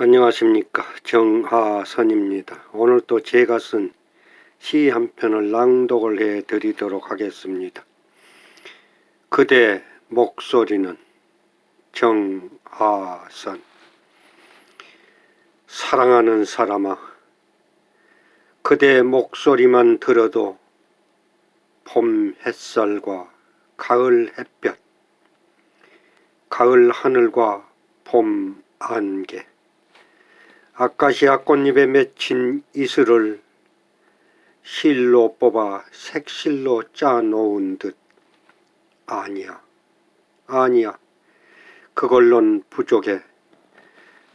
안녕하십니까 정하선입니다. 오늘 또 제가 쓴 시 한 편을 낭독을 해 드리도록 하겠습니다. 그대 목소리는 정하선 사랑하는 사람아 그대 목소리만 들어도 봄 햇살과 가을 햇볕 가을 하늘과 봄 안개 아카시아 꽃잎에 맺힌 이슬을 실로 뽑아 색실로 짜 놓은 듯. 아니야. 아니야. 그걸론 부족해.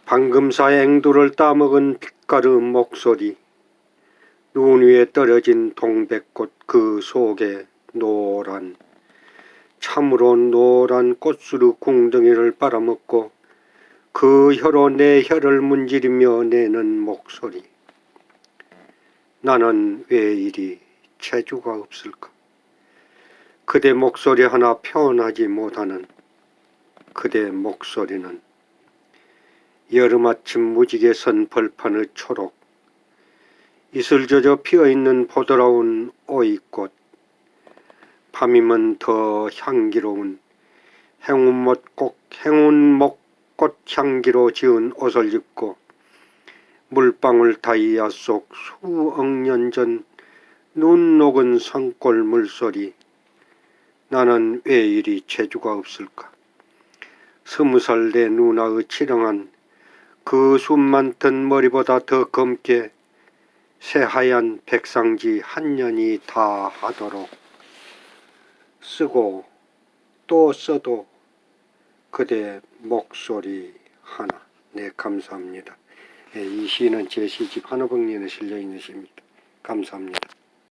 방금사 앵두를 따먹은 빛가루 목소리. 눈 위에 떨어진 동백꽃 그 속에 노란 참으로 노란 꽃수루 궁덩이를 빨아먹고 그 혀로 내 혀를 문지르며 내는 목소리. 나는 왜 이리 재주가 없을까? 그대 목소리 하나 표현하지 못하는 그대 목소리는 여름 아침 무지개 선 벌판의 초록, 이슬 젖어 피어있는 보드라운 오이꽃, 밤이면 더 향기로운 행운목꽃, 행운목 꽃 향기로 지은 옷을 입고 물방울 다이아 속 수억 년 전 눈 녹은 산골 물소리 나는 왜 이리 재주가 없을까? 스무 살 내 누나의 치렁한 그 숨 많던 머리보다 더 검게 새하얀 백상지 한 년이 다 하도록 쓰고 또 써도 그대 목소리 하나. 네, 감사합니다. 예, 이 시는 제 시집 한호봉년에 실려 있는 시입니다. 감사합니다.